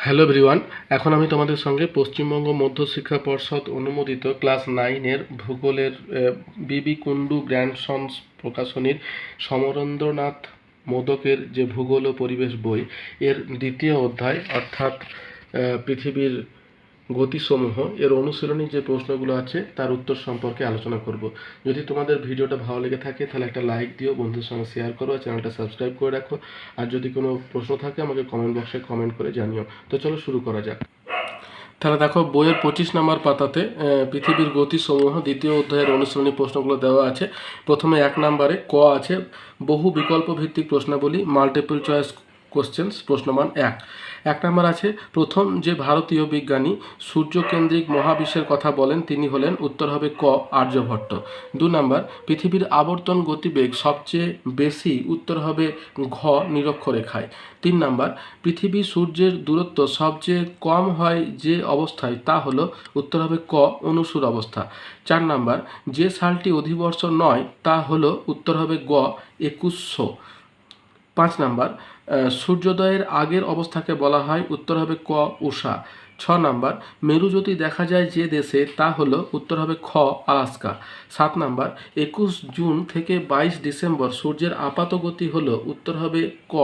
Hello ব্রিওয়ান এখন আমি তোমাদের সঙ্গে পশ্চিমবঙ্গ মধ্যশিক্ষা পর্ষদ অনুমোদিত ক্লাস নাইনের ভূগোলের বিবি কুন্ডু গ্র্যান্ডসন্স প্রকাশনীর সমরেন্দ্রনাথ মোদকের যে ভূগোল ও পরিবেশ বই, এর দ্বিতীয় অধ্যায় অর্থাৎ পৃথিবীর গতিসমূহ, এর অনুশীলনী যে প্রশ্নগুলো আছে, তার উত্তর সম্পর্কে আলোচনা করব। যদি তোমাদের ভিডিওটা ভালো লেগে থাকে, তাহলে একটা লাইক দিও, বন্ধুদের সঙ্গে শেয়ার করো, আর চ্যানেলটা সাবস্ক্রাইব করে রাখো। আর যদি কোনো প্রশ্ন থাকে, আমাকে কমেন্ট বক্সে কমেন্ট করে জানিও। তো চলো শুরু করা যাক। তাহলে দেখো, বইয়ের পঁচিশ নম্বর পাতাতে পৃথিবীর গতিসমূহ, দ্বিতীয় অধ্যায়ের অনুশীলনী প্রশ্নগুলো দেওয়া আছে। প্রথমে এক নম্বরে ক আছে, বহু বিকল্প ভিত্তিক প্রশ্নাবলী মাল্টিপল চয়েস কোশ্চেন্স প্রশ্নমান এক। এক নম্বর আছে, প্রথম যে ভারতীয় বিজ্ঞানী সূর্যকেন্দ্রিক মহাবিশ্বের কথা বলেন, তিনি হলেন উত্তর হবে ক, আর্যভট্ট। দু নম্বর, পৃথিবীর আবর্তন গতিবেগ সবচেয়ে বেশি উত্তর হবে ঘ, নিরক্ষরেখায়। তিন নাম্বার, পৃথিবী সূর্যের দূরত্ব সবচেয়ে কম হয় যে অবস্থায়, তা হলো উত্তর হবে ক, অনুসুর অবস্থা। চার নাম্বার, যে সালটি অধিবর্ষ নয়, তা হলো উত্তর হবে গ, একুশশো। পাঁচ নাম্বার সূর্যোদয়ের আগের অবস্থাকে বলা হয়, উত্তর হবে ক, উষা। ছ নাম্বার মেরুজ্যোতি দেখা যায় যে দেশে, তা হলো উত্তর হবে খ, আলাস্কা। সাত নাম্বার, একুশ জুন থেকে বাইশ ডিসেম্বর সূর্যের আপাত গতি হলো উত্তর হবে ক,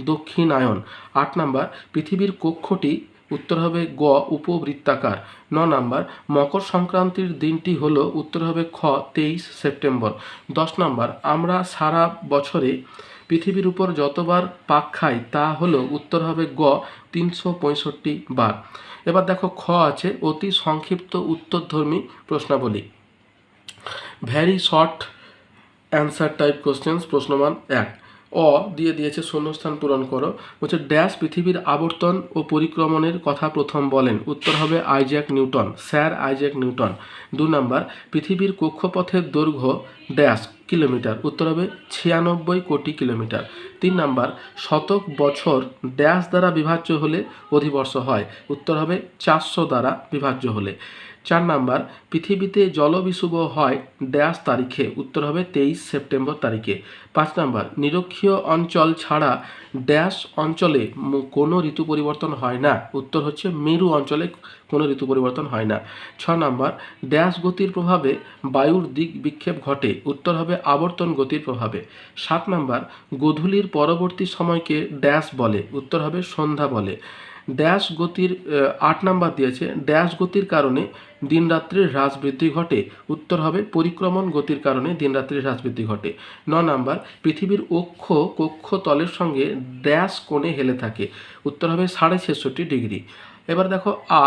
দক্ষিণায়ন। আট নাম্বার, পৃথিবীর কক্ষটি উত্তর হবে গ, উপবৃত্তাকার। ন নাম্বার, মকর সংক্রান্তির দিনটি হলো উত্তর হবে খ, তেইশ সেপ্টেম্বর। দশ নাম্বার, আমরা সারা বছরে পৃথিবীর উপর যতবার পাক খায় তা হলো উত্তর হবে গ, তিনশো পঁয়ষট্টি বার। এবার দেখো খ আছে, অতি সংক্ষিপ্ত উত্তরধর্মী প্রশ্নাবলী। Very short answer type questions প্রশ্নমান এক। অ দিয়ে দিয়েছে, শূন্যস্থান পূরণ করো। বলছে ড্যাশ পৃথিবীর আবর্তন ও পরিক্রমণের কথা প্রথম বলেন। উত্তর হবে Isaac Newton, sir Isaac Newton. দু নাম্বার, পৃথিবীর কক্ষপথের দৈর্ঘ্য ড্যাশ কিলোমিটার। উত্তর হবে ছিয়ানব্বই কোটি কিলোমিটার। তিন নাম্বার, শতক বছর ড্যাশ দ্বারা বিভাজ্য হলে অধিবর্ষ হয়। উত্তর হবে চারশো দ্বারা বিভাজ্য হলে। চার নাম্বার, পৃথিবীতে জলবিশুভ হয় ড্যাশ তারিখে, উত্তর হবে তেইশ সেপ্টেম্বর তারিখে। পাঁচ নাম্বার, নিরক্ষীয় অঞ্চল ছাড়া ড্যাশ অঞ্চলে কোনো ঋতু পরিবর্তন হয় না। উত্তর হচ্ছে মেরু অঞ্চলে কোনো ঋতু পরিবর্তন হয় না। ছ নাম্বার ড্যাশ গতির প্রভাবে বায়ুর দিক বিক্ষেপ ঘটে, উত্তর হবে আবর্তন গতির প্রভাবে। সাত নাম্বার, গোধূলির পরবর্তী সময়কে ড্যাশ বলে, উত্তর হবে সন্ধ্যা বলে। ড্যাশ গতির আট নাম্বার দিয়েছে। ড্যাশ গতির কারণে দিনরাত্রির হ্রাস বৃদ্ধি ঘটে। উত্তর হবে, পরিক্রমণ গতির কারণে দিনরাত্রির হ্রাস বৃদ্ধি ঘটে। ন নাম্বার, পৃথিবীর অক্ষ, কক্ষ তলের সঙ্গে ড্যাশ কোণে হেলে থাকে। উত্তর হবে, সাড়ে ছেষট্টি ডিগ্রি। এবার দেখো আ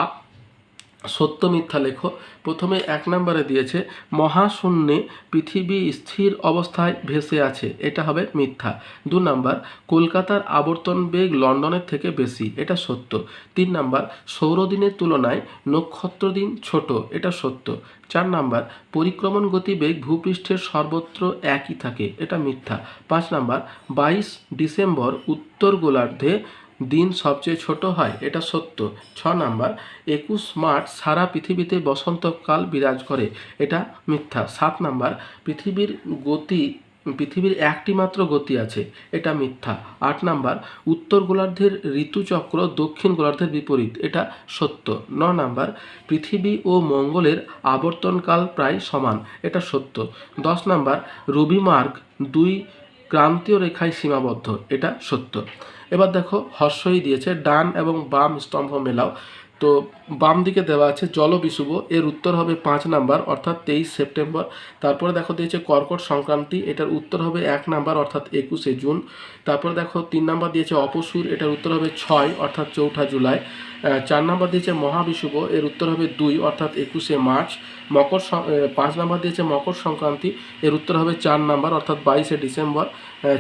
সত্য মিথ্যা লেখো। প্রথমে এক নম্বরে দিয়েছে, মহাশূন্যে পৃথিবী স্থির অবস্থায় ভেসে আছে, এটা হবে মিথ্যা। দু নাম্বার, কলকাতার আবর্তন বেগ লন্ডনের থেকে বেশি, এটা সত্য। তিন নাম্বার, সৌরদিনের তুলনায় নক্ষত্র দিন ছোট, এটা সত্য। চার নাম্বার, পরিক্রমণ গতিবেগ ভূপৃষ্ঠের সর্বত্র একই থাকে, এটা মিথ্যা। পাঁচ নাম্বার, বাইশ ডিসেম্বর উত্তর গোলার্ধে দিন সবচেয়ে ছোট হয়, এটা সত্য। ছ নাম্বার, একুশ মার্চ সারা পৃথিবীতে বসন্তকাল বিরাজ করে, এটা মিথ্যা। সাত নাম্বার, পৃথিবীর গতি, পৃথিবীর একটি মাত্র গতি আছে, এটা মিথ্যা। আট নাম্বার, উত্তর গোলার্ধের ঋতুচক্র দক্ষিণ গোলার্ধের বিপরীত, এটা সত্য। ন নাম্বার, পৃথিবী ও মঙ্গলের আবর্তনকাল প্রায় সমান, এটা সত্য। দশ নাম্বার রবিমার্গ দুই ক্রান্তীয় রেখায় সীমাবদ্ধ, এটা সত্য। এবার দেখো হর্ষই দিয়েছে, ডান এবং বাম স্তম্ভ মেলাও। তো বাম দিকে দেওয়া আছে জল জলবিশুভ, এর উত্তর হবে পাঁচ নাম্বার, অর্থাৎ তেইশ সেপ্টেম্বর। তারপরে দেখো দিয়েছে কর্কট সংক্রান্তি, এটার উত্তর হবে এক নাম্বার, অর্থাৎ একুশে জুন। তারপরে দেখো তিন নাম্বার দিয়েছে অপসুর, এটার উত্তর হবে ছয়, অর্থাৎ চৌঠা জুলাই। চার নাম্বার দিয়েছে মহাবিশুভ, এর উত্তর হবে দুই, অর্থাৎ একুশে মার্চ। মকর পাঁচ নাম্বার দিয়েছে মকর সংক্রান্তি, এর উত্তর হবে চার নাম্বার, অর্থাৎ বাইশে ডিসেম্বর।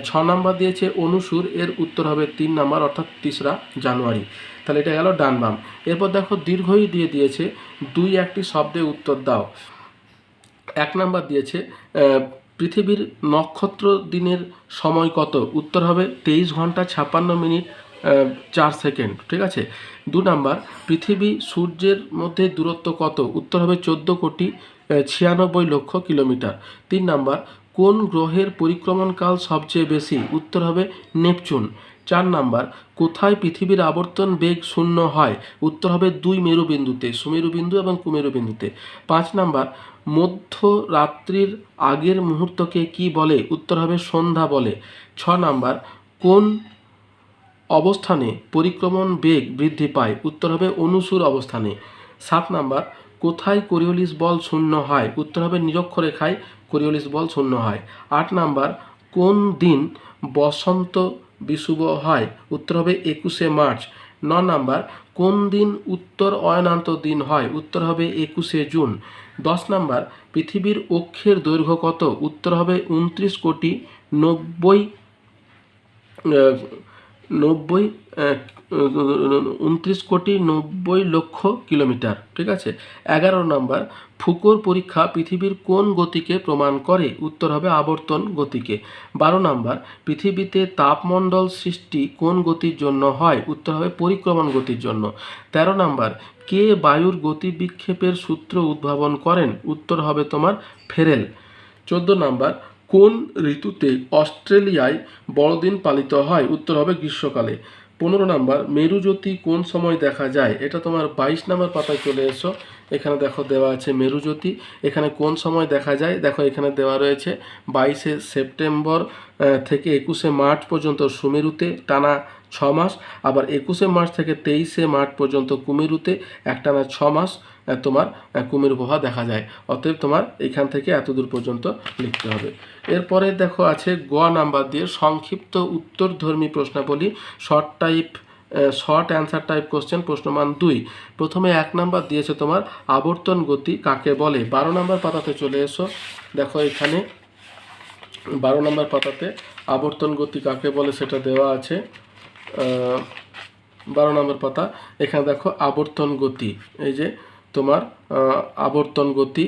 ছ নাম্বার দিয়েছে অনুসুর, এর উত্তর হবে তিন নাম্বার, অর্থাৎ তেসরা জানুয়ারি। তাহলে এটা গেল ডান বাম। এরপর দেখো দীর্ঘই দিয়ে দিয়েছে, দুই একটি শব্দে উত্তর দাও। এক নাম্বার দিয়েছে পৃথিবীর নক্ষত্র দিনের সময় কত? উত্তর হবে তেইশ ঘণ্টা ছাপ্পান্ন মিনিট চার সেকেন্ড, ঠিক আছে? দু নাম্বার, পৃথিবী সূর্যের মধ্যে দূরত্ব কত? উত্তর হবে চোদ্দ কোটি ছিয়ানব্বই লক্ষ কিলোমিটার। তিন নাম্বার কোন গ্রহের পরিক্রমণকাল সবচেয়ে বেশি? উত্তর হবে নেপচুন। চার নাম্বার, কোথায় পৃথিবীর আবর্তন বেগ শূন্য হয়? উত্তর হবে দুই মেরুবিন্দুতে, সুমেরুবিন্দু এবং কুমেরুবিন্দুতে। পাঁচ নাম্বার, মধ্যরাত্রির আগের মুহূর্তকে কি বলে? উত্তর হবে সন্ধ্যা বলে। ছ নাম্বার, কোন অবস্থানে পরিক্রমণ বেগ বৃদ্ধি পায়? উত্তর হবে অনুসুর অবস্থানে। সাত নাম্বার, কোথায় কোরিওলিস বল শূন্য হয়? উত্তর হবে নিরক্ষরেখায় কোরিওলিস বল শূন্য হয়। আট নাম্বার, কোন দিন বসন্ত বিষুব হয়? উত্তর হবে একুশে মার্চ। ন নাম্বার, কোন দিন উত্তর অয়নান্ত দিন হয়? উত্তর হবে একুশে জুন। দশ নাম্বার, পৃথিবীর অক্ষের দৈর্ঘ্য কত? উত্তর হবে উনত্রিশ কোটি নব্বই নব্বই উনত্রিশ কোটি নব্বই লক্ষ কিলোমিটার। ঠিক আছে? এগারো নম্বর ফুকোর পরীক্ষা পৃথিবীর কোন গতিকে প্রমাণ করে? উত্তর হবে আবর্তন গতিকে। বারো নম্বর, পৃথিবীতে তাপমণ্ডল সৃষ্টি কোন গতির জন্য হয়? উত্তর হবে পরিক্রমণ গতির জন্য। তেরো নম্বর, কে বায়ুর গতি বিক্ষেপের সূত্র উদ্ভাবন করেন? উত্তর হবে তোমার ফেরেল। চোদ্দ নাম্বার, কোন ঋতুতে অস্ট্রেলিয়ায় বড়দিন পালিত হয়? উত্তর হবে গ্রীষ্মকালে। পনেরো নাম্বার, মেরুজ্যোতি কোন সময় দেখা যায়? এটা তোমার বাইশ নাম্বার পাতায় চলে এসো। এখানে দেখো দেওয়া আছে মেরুজ্যোতি। এখানে কোন সময় দেখা যায়? দেখো এখানে দেওয়া রয়েছে বাইশে সেপ্টেম্বর থেকে একুশে মার্চ পর্যন্ত সুমেরুতে টানা ছ মাস, আবার একুশে মার্চ থেকে তেইশে মার্চ পর্যন্ত কুমেরুতে একটানা ছ মাস তোমার কুমেরু প্রভা দেখা যায়। অতএব তোমার এখান থেকে এত দূর পর্যন্ত লিখতে হবে। এরপরে দেখো আছে গ নাম্বার দিয়ে সংক্ষিপ্ত উত্তরধর্মী প্রশ্নাবলী, short type short answer type question প্রশ্নমান দুই। প্রথমে এক নাম্বার দিয়েছে তোমার, আবর্তন গতি কাকে বলে? বারো নাম্বার পাতাতে চলে এসো। দেখো এখানে, বারো নাম্বার পাতাতে আবর্তন গতি কাকে বলে সেটা দেওয়া আছে। বারো নম্বর পাতা। এখানে দেখো আবর্তন গতি, এই যে তোমার আবর্তন গতি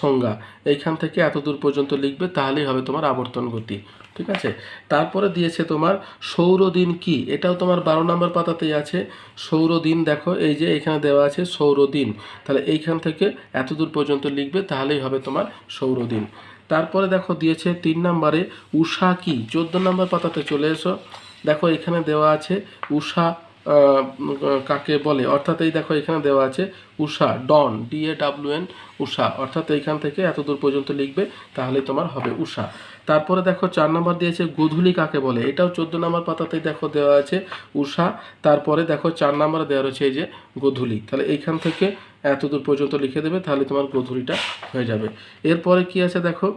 সংজ্ঞা। এইখান থেকে এত দূর পর্যন্ত লিখবে, তাহলেই হবে তোমার আবর্তন গতি। ঠিক আছে? তারপরে দিয়েছে তোমার সৌরদিন কী? এটাও তোমার বারো নম্বর পাতাতেই আছে। সৌরদিন দেখো, এই যে এখানে দেওয়া আছে সৌরদিন। তাহলে এইখান থেকে এতদূর পর্যন্ত লিখবে, তাহলেই হবে তোমার সৌরদিন। তারপরে দেখো দিয়েছে তিন নম্বরে উষা কী? চোদ্দ নম্বর পাতাতে চলে এসো। দেখো এখানে দেওয়া আছে উষা কাকে বলে? অর্থাৎ এই দেখো এখানে দেওয়া আছে উষা, dawn D A W N উষা। অর্থাৎ এইখান থেকে এত দূর পর্যন্ত লিখবে, তাহলে তোমার হবে উষা। তারপরে দেখো চার নম্বর দিয়েছে গোধূলি কাকে বলে? এটাও চোদ্দ নম্বর পাতাতেই দেখো দেওয়া আছে উষা। তারপরে দেখো চার নম্বরে দেওয়া রয়েছে এই যে গোধূলি। তাহলে এইখান থেকে এত দূর পর্যন্ত লিখে দেবে, তাহলে তোমার গোধূলিটা হয়ে যাবে। এরপরে কি আছে দেখো?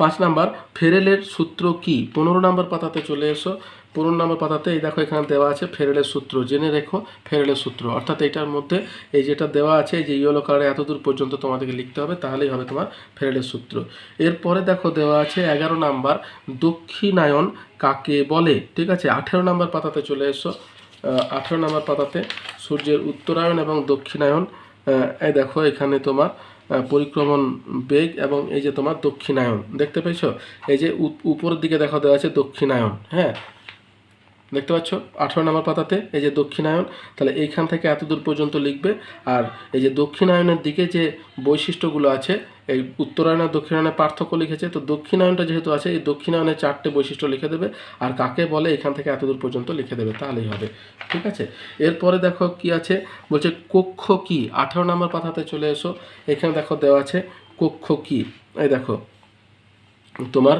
পাঁচ নাম্বার, ফেরেলের সূত্র কি? পনেরো নাম্বার পাতাতে চলে এসো। পনেরো নাম্বার পাতাতে এই দেখো এখানে দেওয়া আছে ফেরেলের সূত্র। জেনে রেখো ফেরেলের সূত্র। অর্থাৎ এটার মধ্যে এই যেটা দেওয়া আছে যে ইয়েলো কালারে এত দূর পর্যন্ত তোমাদেরকে লিখতে হবে, তাহলেই হবে তোমার ফেরেলের সূত্র। এরপরে দেখো দেওয়া আছে এগারো নাম্বার, দক্ষিণায়ন কাকে বলে? ঠিক আছে, আঠেরো নাম্বার পাতাতে চলে এসো। আঠেরো নাম্বার পাতাতে সূর্যের উত্তরায়ণ এবং দক্ষিণায়ন এই দেখো এখানে তোমার পরিক্রমণ বেগ এবং এই যে তোমার দক্ষিণায়ন। দেখতে পেয়েছ? এই যে উপ- উপরের দিকে দেখা দেওয়া আছে দক্ষিণায়ন হ্যাঁ? দেখতে পাচ্ছ? আঠারো নম্বর পাতাতে, এই যে দক্ষিণায়ন, তাহলে এইখান থেকে এত দূর পর্যন্ত লিখবে। আর এই যে দক্ষিণায়নের দিকে যে বৈশিষ্ট্যগুলো আছে, এই উত্তরায়ণ আর দক্ষিণায়নের পার্থক্য লিখেছে, তো দক্ষিণায়নটা যেহেতু আছে, এই দক্ষিণায়নের চারটে বৈশিষ্ট্য লিখে দেবে। আর কাকে বলে এখান থেকে এত দূর পর্যন্ত লিখে দেবে, তাহলেই হবে। ঠিক আছে? এরপরে দেখো কি আছে? বলছে কক্ষ কি? আঠারো নম্বর পাতাতে চলে এসো। এখানে দেখো দেওয়া আছে কক্ষ কি। এই দেখো তোমার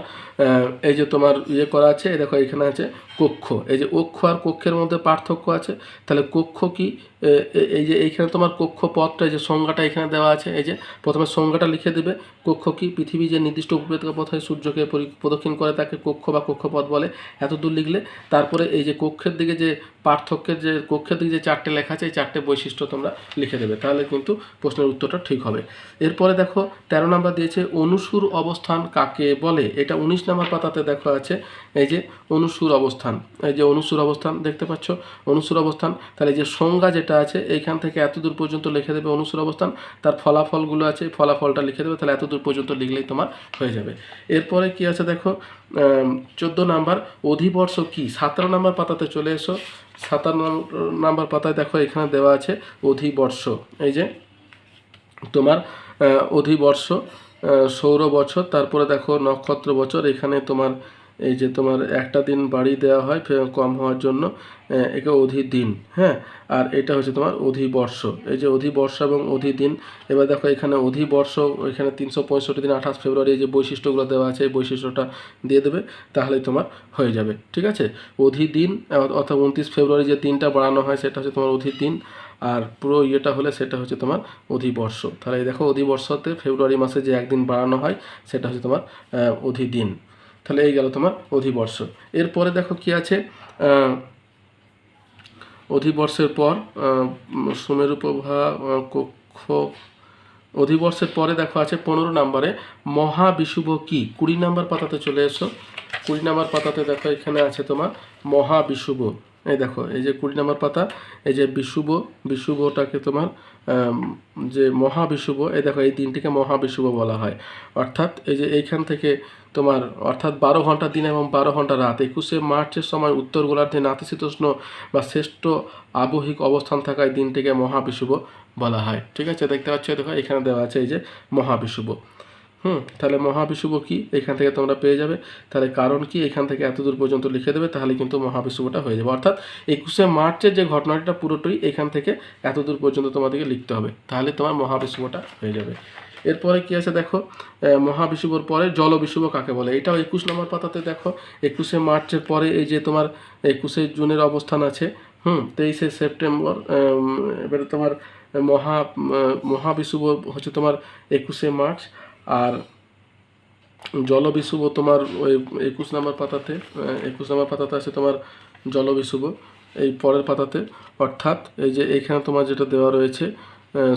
এই যে তোমার ইয়ে করা আছে দেখো এখানে আছে কক্ষ। এই যে অক্ষ আর কক্ষের মধ্যে পার্থক্য আছে, তাহলে কক্ষ কি? এই যে এইখানে তোমার কক্ষ পথটা এই যে সংজ্ঞাটা এখানে দেওয়া আছে, এই যে প্রথমে সংজ্ঞাটা লিখে দেবে, কক্ষ কি পৃথিবী যে নির্দিষ্ট উপবৃত্ত পথে সূর্যকে পরি- প্রদক্ষিণ করে তাকে কক্ষ বা কক্ষপথ বলে এত দূর লিখলে, তারপরে এই যে কক্ষের দিকে যে পার্থক্যের যে, কক্ষের দিকে যে চারটে লেখা আছে, এই চারটে বৈশিষ্ট্য তোমরা লিখে দেবে, তাহলে কিন্তু প্রশ্নের উত্তরটা ঠিক হবে। এরপরে দেখো, তেরো নাম্বার দিয়েছে, অনুসুর অবস্থান কাকে বলে? এটা উনিশ নাম্বার পাতাতে দেখো আছে, এই যে অনুসুর অবস্থান, এই যে অনুসুর অবস্থান দেখতে পাচ্ছ, অনুসুর অবস্থান, তাহলে যে সংজ্ঞা যেটা আছে, এইখান থেকে এত দূর পর্যন্ত লিখে দেবে অনুসুর অবস্থান। তার ফলাফলগুলো আছে ফলাফলটা লিখে দেবে, তাহলে এত দূর পর্যন্ত লিখলেই তোমার হয়ে যাবে। এরপরে কি আছে দেখো চোদ্দ নাম্বার, অধিবর্ষ কি? সতেরো নাম্বার পাতাতে চলে এসো। সাতান্ন নাম্বার পাতায় দেখো, এখানে দেওয়া আছে অধিবর্ষ। এই যে, তোমার অধিবর্ষ সৌর বছর, তারপরে দেখো নক্ষত্র বছর, এখানে তোমার এই যে তোমার একটা দিন বাড়ি দেওয়া হয় কম হওয়ার জন্য একে অধিদিন হ্যাঁ? আর এটা হচ্ছে তোমার অধিবর্ষ। এই যে অধিবর্ষ এবং অধিদিন, এবার দেখো এখানে অধিবর্ষ, এখানে তিনশো পঁয়ষট্টি দিন আঠাশ ফেব্রুয়ারি এই যে বৈশিষ্ট্যগুলো দেওয়া আছে, এই বৈশিষ্ট্যটা দিয়ে দেবে, তাহলেই তোমার হয়ে যাবে, ঠিক আছে? অধিদিন অর্থাৎ উনত্রিশ ফেব্রুয়ারি যে দিনটা বাড়ানো হয়, সেটা হচ্ছে তোমার অধিদিন, আর পুরো ইয়েটা হলে সেটা হচ্ছে তোমার অধিবর্ষ। তাহলে দেখো অধিবর্ষতে ফেব্রুয়ারি মাসে যে একদিন বাড়ানো হয়, সেটা হচ্ছে তোমার অধিদিন। তাহলে এই গেল তোমার অধিবর্ষ এরপরে দেখো কি আছে? অধিবর্ষের পর আহ, উম, সুমেরু প্রভা আহ, কক্ষ। অধিবর্ষের পরে দেখো আছে পনেরো নম্বরে মহাবিশুভ কি? কুড়ি নাম্বার পাতাতে চলে এসো। কুড়ি নাম্বার পাতাতে দেখো এখানে আছে তোমার মহাবিশুভ। এই দেখো এই যে কুড়ি নাম্বার পাতা এই যে বিশুভ বিশুভটাকে তোমার যে মহাবিশুভ এই দেখো এই দিনটিকে মহাবিশুভ বলা হয়। অর্থাৎ এই যে এইখান থেকে তোমার, অর্থাৎ বারো ঘণ্টা দিন এবং বারো ঘণ্টা রাত। একুশে মার্চের সময় উত্তর গোলার্ধে নাতিশীতোষ্ণ বা শ্রেষ্ঠ আবহিক অবস্থান থাকায় দিনটিকে মহাবিশুভ বলা হয়। ঠিক আছে, দেখতে পাচ্ছ, দেখো, এখানে দেওয়া আছে এই যে মহাবিশুভ হুম তাহলে মহাবিশুভ কি? এখান থেকে তোমরা পেয়ে যাবে। তাহলে কারণ কি? এখান থেকে এত দূর পর্যন্ত লিখে দেবে তাহলে কিন্তু মহাবিশুভটা হয়ে যাবে। অর্থাৎ একুশে মার্চের যে ঘটনাটা পুরোটাই এখান থেকে এত দূর পর্যন্ত তোমাদেরকে লিখতে হবে তাহলে তোমার মহাবিশুভটা হয়ে যাবে। এরপরে কি আছে দেখো? আহ, মহাবিশুভর পরে জলবিশুভ কাকে বলে? এটাও একুশ নম্বর পাতাতে দেখো একুশে মার্চের পরে এই যে তোমার একুশে জুনের অবস্থান আছে হুম তেইশে সেপ্টেম্বর এবারে তোমার মহা উম, মহাবিশুভ হচ্ছে তোমার একুশে মার্চ। আর জলবিশুভ তোমার ওই একুশ নম্বর পাতাতে একুশ নম্বর পাতাতে আছে তোমার জলবিশুভ, এই পরের পাতাতে। অর্থাৎ এই যে এইখানে তোমার যেটা দেওয়া রয়েছে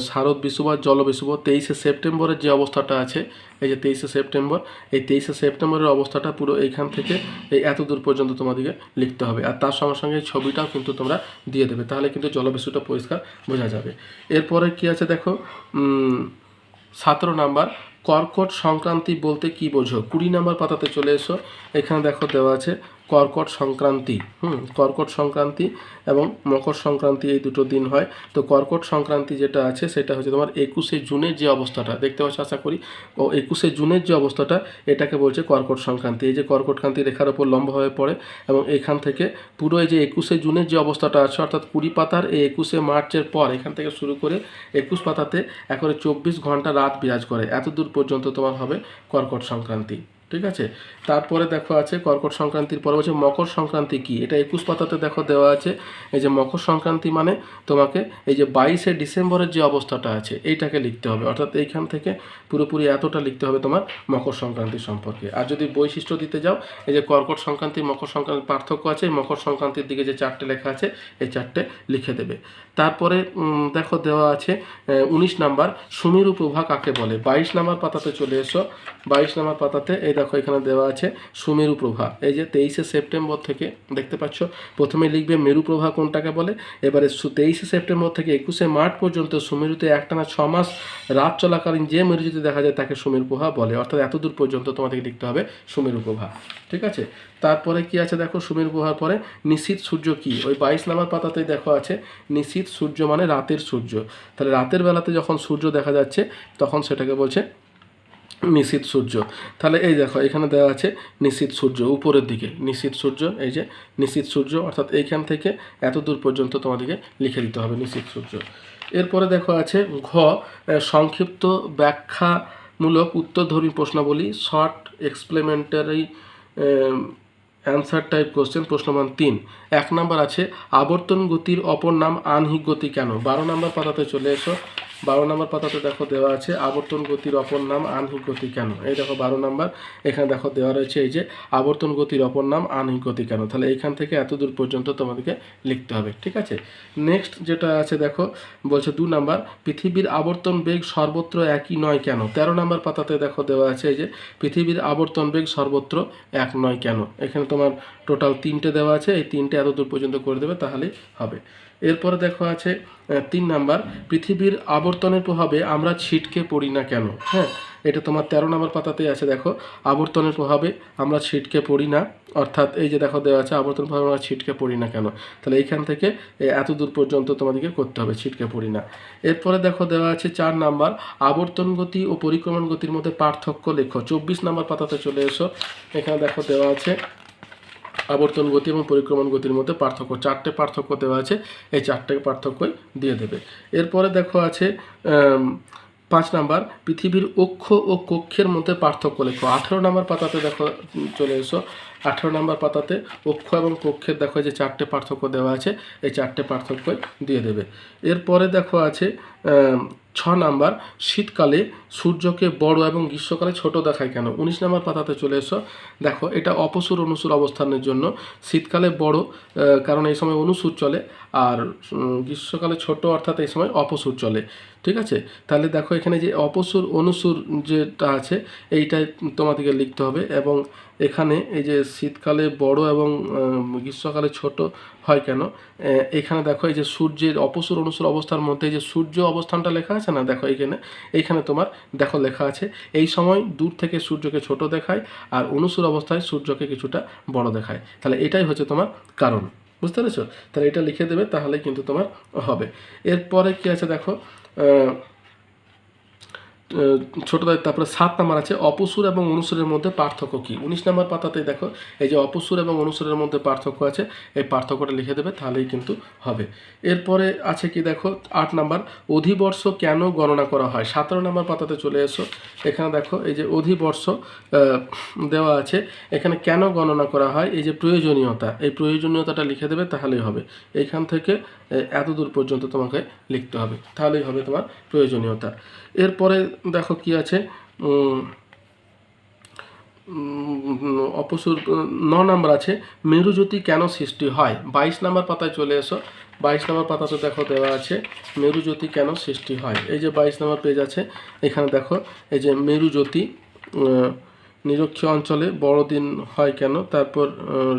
শারদ বিশুভ আর জলবিশুভ, তেইশে সেপ্টেম্বরের যে অবস্থাটা আছে, এই যে তেইশে সেপ্টেম্বর, এই তেইশে সেপ্টেম্বরের অবস্থাটা পুরো এইখান থেকে এই এত দূর পর্যন্ত তোমাদেরকে লিখতে হবে। আর তার সঙ্গে সঙ্গে ছবিটাও কিন্তু তোমরা দিয়ে দেবে, তাহলে কিন্তু জলবিশুটা পরিষ্কার বোঝা যাবে। এরপরে কি আছে দেখো? সতেরো নাম্বার কর্কট সংক্রান্তি বলতে কি বোঝো? কুড়ি নাম্বার পাতাতে চলে এসো। এখানে দেখো দেওয়া আছে কর্কট সংক্রান্তি, হুম, কর্কট সংক্রান্তি এবং মকর সংক্রান্তি এই দুটো দিন হয়। তো কর্কট সংক্রান্তি যেটা আছে সেটা হচ্ছে তোমার একুশে জুনের যে অবস্থাটা, দেখতে পাচ্ছ আশা করি? ও একুশে জুনের যে অবস্থাটা, এটাকে বলছে কর্কট সংক্রান্তি। এই যে কর্কটক্রান্তি রেখার ওপর লম্ব হয়ে পড়ে এবং এখান থেকে পুরো এই যে একুশে জুনের যে অবস্থাটা আছে, অর্থাৎ কুড়ি পাতার এই একুশে মার্চের পর এখান থেকে শুরু করে একুশ পাতাতে একরে চব্বিশ ঘণ্টা রাত বিরাজ করে। এত দূর পর্যন্ত তোমার হবে কর্কট সংক্রান্তি। ঠিক আছে? তারপরে দেখো আছে কর্কট সংক্রান্তির পরে বলছে মকর সংক্রান্তি কি? এটা একুশ পাতাতে দেখো দেওয়া আছে। এই যে মকর সংক্রান্তি মানে তোমাকে এই যে বাইশে ডিসেম্বরের যে অবস্থাটা আছে, এইটাকে লিখতে হবে। অর্থাৎ এইখান থেকে পুরোপুরি এতটা লিখতে হবে তোমার মকর সংক্রান্তি সম্পর্কে। আর যদি বৈশিষ্ট্য দিতে যাও, এই যে কর্কট সংক্রান্তি, মকর সংক্রান্তির পার্থক্য আছে মকর সংক্রান্তির দিকে যে চারটে লেখা আছে, এই চারটে লিখে দেবে। তারপরে দেখো দেওয়া আছে উনিশ নাম্বার, সুমেরু প্রভা কাকে বলে? বাইশ নাম্বার পাতাতে চলে এসো। বাইশ নাম্বার পাতাতে, এই দেখো এখানে দেওয়া আছে, সুমেরু প্রভা এই যে তেইশে সেপ্টেম্বর থেকে, দেখতে পাচ্ছ, প্রথমে লিখবে মেরু প্রভা কোনটাকে বলে? এবারে তেইশে সেপ্টেম্বর থেকে একুশে মার্চ পর্যন্ত সুমেরুতে একটানা ছ মাস রাত চলাকালীন যে মেরু যদি দেখা যায় তাকে সুমেরু প্রভা বলে। অর্থাৎ এত দূর পর্যন্ত তোমাদেরকে লিখতে হবে সুমেরু প্রভা ঠিক আছে? তারপরে কি আছে দেখো সুমেরু প্রভার পরে? নিশীত সূর্য কি? ওই বাইশ নাম্বার পাতাতেই দেখো আছে নিশীত সূর্য মানে রাতের সূর্য। তাহলে রাতের বেলাতে যখন সূর্য দেখা যাচ্ছে, তখন সেটাকে বলছে নিশীত সূর্য। তাহলে এই দেখো, এখানে দেওয়া আছে নিশীত সূর্য, উপরের দিকে। নিশীত সূর্য, এই যে নিশীত সূর্য, অর্থাৎ এইখান থেকে এত দূর পর্যন্ত তোমাদেরকে লিখে দিতে হবে নিশীত সূর্য। এরপরে দেখো আছে ঘ সংক্ষিপ্ত ব্যাখ্যামূলক উত্তরধর্মী প্রশ্নাবলী, short explanatory answer type question প্রশ্নমান তিন। এক নাম্বার আছে, আবর্তন গতির অপর নাম আনহিক গতি কেন? বারো নাম্বার পাতাতে চলে এসো। বারো নাম্বার পাতাতে দেখো দেওয়া আছে, আবর্তন গতির অপর নাম আনহিক গতি কেন? এই দেখো বারো নাম্বার, এখানে দেখো দেওয়া রয়েছে এই যে আবর্তন গতির অপর নাম আনহিক গতি কেন? তাহলে এইখান থেকে এত দূর পর্যন্ত তোমাদেরকে লিখতে হবে, ঠিক আছে? নেক্সট যেটা আছে দেখো, বলছে দু নাম্বার, পৃথিবীর আবর্তন বেগ সর্বত্র একই নয় কেন? তেরো নাম্বার পাতাতে দেখো দেওয়া আছে এই যে, পৃথিবীর আবর্তন বেগ সর্বত্র এক নয় কেন? এখানে তোমার টোটাল তিনটে দেওয়া আছে, এই তিনটে এত দূর পর্যন্ত করে দেবে তাহলেই হবে। এরপরে দেখো আছে তিন নাম্বার, পৃথিবীর আবর্তনের প্রভাবে আমরা ছিটকে পড়ি না কেন? হ্যাঁ এটা তোমার তেরো নম্বর পাতাতেই আছে, দেখো। আবর্তনের প্রভাবে আমরা ছিটকে পড়ি না, অর্থাৎ এই যে দেখো দেওয়া আছে আবর্তন প্রভাবে আমরা ছিটকে পড়ি না কেন? তাহলে এইখান থেকে এত দূর পর্যন্ত তোমাদেরকে করতে হবে, ছিটকে পড়ি না। এরপরে দেখো দেওয়া আছে চার নাম্বার, আবর্তন গতি ও পরিক্রমণ গতির মধ্যে পার্থক্য লেখো। চব্বিশ নাম্বার পাতাতে চলে এসো, এখানে দেখো দেওয়া আছে আবর্তন গতি এবং পরিক্রমণ গতির মধ্যে পার্থক্য, চারটে পার্থক্য দেওয়া আছে, এই চারটে পার্থক্যই দিয়ে দেবে। এরপরে দেখো আছে পাঁচ নাম্বার, পৃথিবীর অক্ষ ও কক্ষের মধ্যে পার্থক্য লেখো। আঠেরো নাম্বার পাতাতে দেখো চলে এসো। আঠেরো নাম্বার পাতাতে অক্ষ এবং কক্ষের দেখো যে চারটে পার্থক্য দেওয়া আছে, এই চারটে পার্থক্যই দিয়ে দেবে। এরপরে দেখো আছে ছ নাম্বার, শীতকালে সূর্যকে বড় এবং গ্রীষ্মকালে ছোট দেখায় কেন? উনিশ নাম্বার পাতাতে চলে এসো। দেখো, এটা অপসুর অনুসুর অবস্থানের জন্য। শীতকালে বড় কারণ এই সময় অনুসুর চলে, আর গ্রীষ্মকালে ছোট অর্থাৎ এই সময় অপসুর চলে। ঠিক আছে? তাহলে দেখো এখানে যে অপসুর, অনুসুর যেটা আছে, এইটাই তোমাদেরকে লিখতে হবে এবং এখানে এই যে শীতকালে বড় এবং গ্রীষ্মকালে ছোট হয় কেন? এখানে দেখো এই যে সূর্যের অপসুর, অনুসুর অবস্থার মধ্যে যে সূর্য অবস্থানটা লেখা আছে না? দেখো এইখানে এইখানে তোমার দেখো লেখা আছে, এই সময় দূর থেকে সূর্যকে ছোট দেখায় আর অনুসুর অবস্থায় সূর্যকে কিছুটা বড় দেখায়। তাহলে এটাই হচ্ছে তোমার কারণ। বুঝতে পেরেছ? তাহলে এটা লিখে দেবে তাহলে কিন্তু তোমার হবে। এরপরে কি আছে দেখো? 嗯 ছোট তারপরে সাত নাম্বার আছে, অপসুর এবং অনুসুরের মধ্যে পার্থক্য কি? উনিশ নাম্বার পাতাতে দেখো, এই যে অপসুর এবং অনুসুরের মধ্যে পার্থক্য আছে, এই পার্থক্যটা লিখে দেবে, তাহলেই কিন্তু হবে। এরপরে আছে কি দেখো, আট নাম্বার, অধিবর্ষ কেন গণনা করা হয়? সতেরো নাম্বার পাতাতে চলে এসো, এখানে দেখো, এই যে অধিবর্ষ দেওয়া আছে, এখানে কেন গণনা করা হয়? এই যে প্রয়োজনীয়তা, এই প্রয়োজনীয়তাটা লিখে দেবে, তাহলেই হবে। এইখান থেকে এত দূর পর্যন্ত তোমাকে লিখতে হবে, তাহলেই হবে তোমার প্রয়োজনীয়তা। এরপরে দেখো কি আছে অপসুর, ন নাম্বার আছে, মেরুজ্যোতি কেন সৃষ্টি হয়? বাইশ নাম্বার পাতায় চলে এসো। বাইশ নাম্বার পাতাতে দেখো দেওয়া আছে, মেরুজ্যোতি কেন সৃষ্টি হয়? এই যে বাইশ নাম্বার পেজ আছে, এখানে দেখো, এই যে মেরুজ্যোতি নিরক্ষীয় অঞ্চলে বড়দিন হয় কেন? তারপর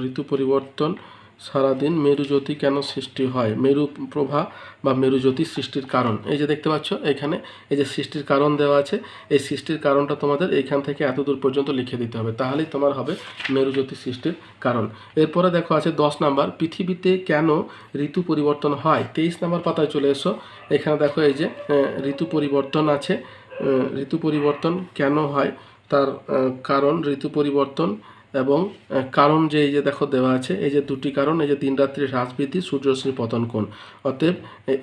ঋতু পরিবর্তন সারাদিন মেরুজ্যোতি কেন সৃষ্টি হয়? মেরু প্রভা বা মেরুজ্যোতি সৃষ্টির কারণ। এই যে দেখতে পাচ্ছ, এখানে এই যে সৃষ্টির কারণ দেওয়া আছে, এই সৃষ্টির কারণটা তোমাদের এইখান থেকে এত দূর পর্যন্ত লিখে দিতে হবে। তাহলেই তোমার হবে মেরুজ্যোতি সৃষ্টির কারণ। এরপরে দেখো আছে দশ নাম্বার, পৃথিবীতে কেন ঋতু পরিবর্তন হয়? তেইশ নাম্বার পাতায় চলে এসো। এখানে দেখো এই যে ঋতু পরিবর্তন আছে। ঋতু পরিবর্তন কেন হয়? তার কারণ ঋতু পরিবর্তন এবং কারণ যে এই যে দেখো দেওয়া আছে, এই যে দুটি কারণ, এই যে দিন রাত্রি হ্রাস বৃদ্ধি সূর্যশ্রী পতন কোণ। অতএব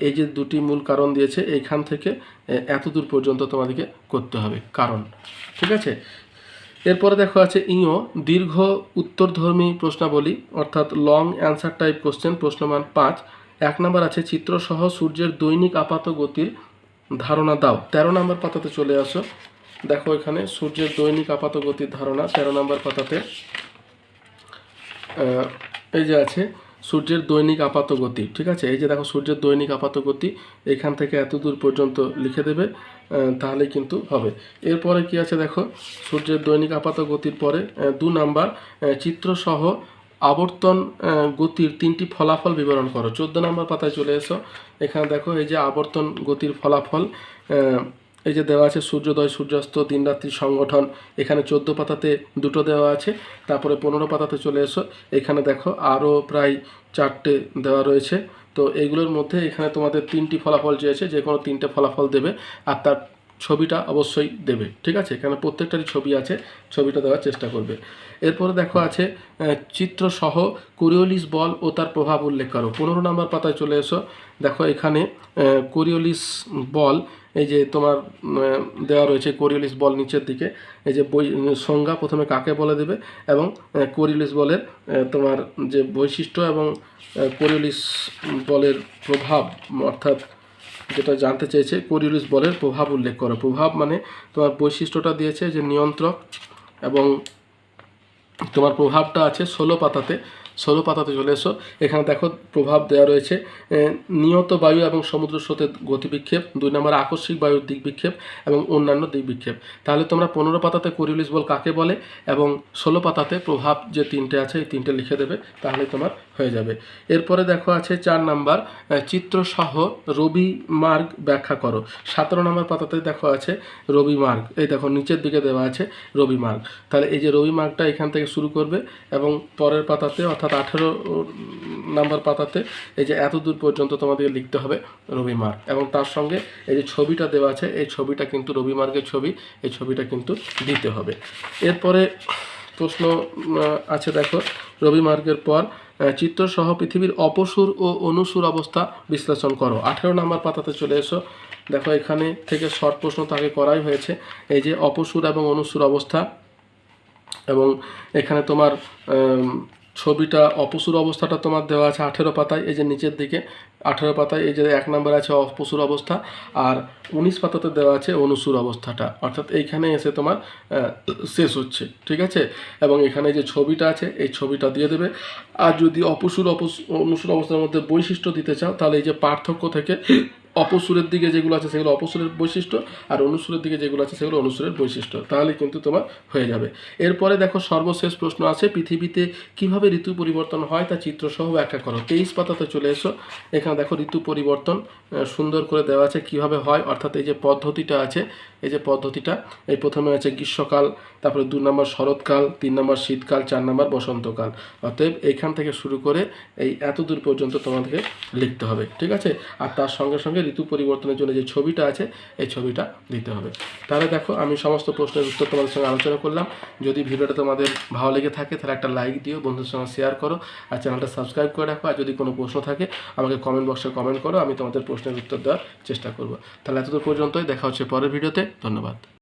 এই যে দুটি মূল কারণ দিয়েছে, এইখান থেকে এত দূর পর্যন্ত তোমাদেরকে করতে হবে। কারণ, ঠিক আছে? এরপরে দেখো আছে ইও দীর্ঘ উত্তরধর্মী প্রশ্নাবলী, অর্থাৎ লং অ্যান্সার টাইপ কোশ্চেন প্রশ্নমান পাঁচ। এক নম্বর আছে, চিত্রসহ সূর্যের দৈনিক আপাত গতির ধারণা দাও। তেরো নম্বর পাতাতে চলে আসো। দেখো এখানে সূর্যের দৈনিক আপাত গতির ধারণা তেরো নম্বর পাতাতে। এই যে আছে সূর্যের দৈনিক আপাত গতি ঠিক আছে? এই যে দেখো সূর্যের দৈনিক আপাত গতি এখান থেকে এত দূর পর্যন্ত লিখে দেবে আহ, তাহলেই কিন্তু হবে। এরপরে কি আছে দেখো সূর্যের দৈনিক আপাত গতির পরে দু নাম্বার চিত্রসহ আবর্তন গতির তিনটি ফলাফল বিবরণ করো। চোদ্দ নম্বর পাতায় চলে এসো। এখানে দেখো এই যে আবর্তন গতির ফলাফল এই যে দেওয়া আছে সূর্যোদয়, সূর্যাস্ত দিন দিনরাত্রি সংগঠন। এখানে চোদ্দ পাতাতে দুটো দেওয়া আছে। তারপরে পনেরো পাতাতে চলে এসো। এখানে দেখো আরও প্রায় চারটে দেওয়া রয়েছে। তো এইগুলোর মধ্যে এখানে তোমাদের তিনটি ফলাফল চেয়েছে, যে কোনো তিনটে ফলাফল দেবে। আর তার ছবিটা অবশ্যই দেবে, ঠিক আছে? এখানে প্রত্যেকটারই ছবি আছে, ছবিটা দেওয়ার চেষ্টা করবে। এরপরে দেখো আছে চিত্রসহ কোরিওলিস বল ও তার প্রভাব উল্লেখ করো। পনেরো নম্বর পাতায় চলে এসো। দেখো এখানে কোরিওলিস বল এই যে তোমার দেওয়া রয়েছে কোরিওলিস বল নিচের দিকে। এই যে বই সংজ্ঞা প্রথমে কাকে বলে দেবে? এবং আহ, কোরিওলিস বলের তোমার যে বৈশিষ্ট্য এবং কোরিওলিস বলের প্রভাব অর্থাৎ যেটা জানতে চেয়েছে কোরিওলিস বলের প্রভাব উল্লেখ করো। প্রভাব মানে তোমার বৈশিষ্ট্যটা দিয়েছে যে নিয়ন্ত্রক এবং তোমার প্রভাবটা আছে ষোলো পাতাতে। ষোলো পাতাতে চলে এসো। এখানে দেখো প্রভাব দেওয়া রয়েছে। নিয়ত বায়ু এবং সমুদ্র স্রোতের গতিবিক্ষেপ, দুই নম্বর আকস্মিক বায়ুর দিক বিক্ষেপ এবং অন্যান্য দিক বিক্ষেপ তাহলে তোমরা পনেরো পাতাতে কোরিওলিস বল কাকে বলে? এবং ষোলো পাতাতে প্রভাব যে তিনটে আছে, এই তিনটে লিখে দেবে, তাহলে তোমার হয়ে যাবে। এরপরে দেখো আছে চার নাম্বার চিত্রসহ রবি মার্গ ব্যাখ্যা করো। সতেরো নম্বর পাতাতে দেখো আছে রবি মার্গ। এই দেখো নিচের দিকে দেওয়া আছে রবি মার্গ। তাহলে এই যে রবি মার্গটা এখান থেকে শুরু করবে এবং পরের পাতাতে অর্থাৎ আঠেরো নাম্বার পাতাতে এই যে এত দূর পর্যন্ত তোমাদেরকে লিখতে হবে রবি মার্গ এবং তার সঙ্গে এই যে ছবিটা দেওয়া আছে, এই ছবিটা কিন্তু রবি মার্গের ছবি, এই ছবিটা কিন্তু দিতে হবে। এরপরে প্রশ্ন আছে দেখো, রবি মার্গের পর চিত্রসহ পৃথিবীর অপসুর ও অনুসুর অবস্থা বিশ্লেষণ করো। আঠেরো নাম্বার পাতাতে চলে এসো। দেখো, এখানে থেকে শর্ট প্রশ্ন তাকে করাই হয়েছে। এই যে অপসুর এবং অনুসুর অবস্থা এবং এখানে তোমার ছবিটা অপসুর অবস্থাটা তোমার দেওয়া আছে আঠেরো পাতায়, এই যে নিচের দিকে, আঠেরো পাতায়, এই যে এক নম্বর আছে অপসুর অবস্থা, আর উনিশ পাতাতে দেওয়া আছে অনুসুর অবস্থাটা, অর্থাৎ এইখানে এসে তোমার শেষ হচ্ছে, ঠিক আছে? এবং এখানে যে ছবিটা আছে, এই ছবিটা দিয়ে দেবে। আর যদি অপসুর অপস, অনুসুর অবস্থার মধ্যে বৈশিষ্ট্য দিতে চাও, তাহলে এই যে পার্থক্য থেকে অপসুরের দিকে যেগুলো আছে সেগুলো অপসুরের বৈশিষ্ট্য আর অনুসুরের দিকে যেগুলো আছে সেগুলো অনুসুরের বৈশিষ্ট্য। তাহলে কিন্তু তোমার হয়ে যাবে। এরপরে দেখো সর্বশেষ প্রশ্ন আছে, পৃথিবীতে কীভাবে ঋতু পরিবর্তন হয় তা চিত্রসহ ব্যাখ্যা করো। তেইশ পাতাতে চলে এসো। এখানে দেখো ঋতু পরিবর্তন সুন্দর করে দেওয়া আছে কীভাবে হয়। অর্থাৎ এই যে পদ্ধতিটা আছে, এই যে পদ্ধতিটা, এই প্রথমে আছে গ্রীষ্মকাল, তারপরে দু নম্বর শরৎকাল, তিন নম্বর শীতকাল, চার নম্বর বসন্তকাল। অতএব এইখান থেকে শুরু করে এই এত দূর পর্যন্ত তোমাদেরকে লিখতে হবে, ঠিক আছে? আর তার সঙ্গে সঙ্গে ঋতু পরিবর্তনের জন্য যে ছবিটা আছে, এই ছবিটা দিতে হবে। তাহলে দেখো, আমি সমস্ত প্রশ্নের উত্তর তোমাদের সঙ্গে আলোচনা করলাম। যদি ভিডিওটা তোমাদের ভালো লেগে থাকে, তাহলে একটা লাইক দিও, বন্ধুদের সঙ্গে শেয়ার করো, আর চ্যানেলটা সাবস্ক্রাইব করে রাখো, আর যদি কোনো প্রশ্ন থাকে, আমাকে কমেন্ট বক্সে কমেন্ট করো, আমি তোমাদের প্রশ্নের উত্তর দেওয়ার চেষ্টা করব। তাহলে এতদূর পর্যন্তই, দেখা হচ্ছে পরের ভিডিওতে, ধন্যবাদ।